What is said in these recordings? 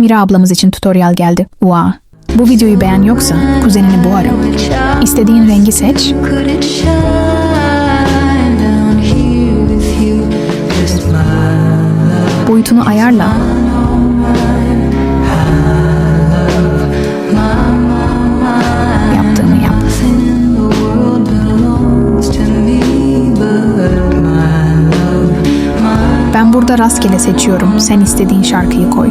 Mira ablamız için tutorial geldi. Ua. Bu videoyu beğen yoksa kuzenini boğarım. İstediğin rengi seç. Boyutunu ayarla. Yaptığımı yap. Ben burada rastgele seçiyorum. Sen istediğin şarkıyı koy.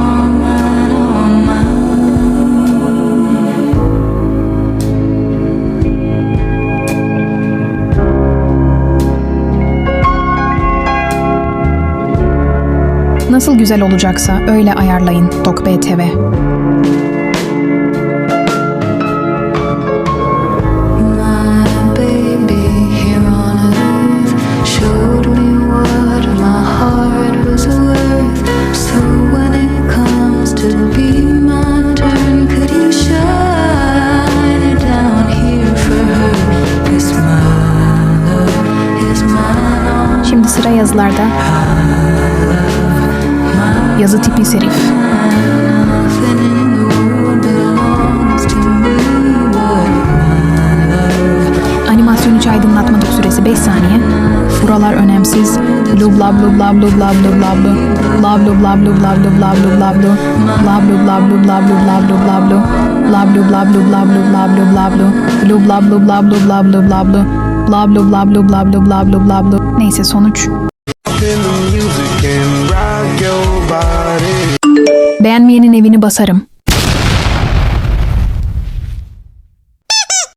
her? 'Cause my love is mine. Şimdi sıra yazılarda. Yazı tipi serif. Animasyon 3 aydınlatmadık süresi 5 saniye. Buralar önemsiz. Blu bla blu bla blu bla blu bla blu. Bla blu bla blu bla blu bla blu bla blu. Bla blu bla blu bla blu bla blu bla blu. Bla blu bla blu bla blu bla blu bla blu. Blu bla blu bla blu bla blu bla blu. Bla blu bla blu bla blu bla blu bla blu. Neyse sonuç. Beğenmeyenin evini basarım.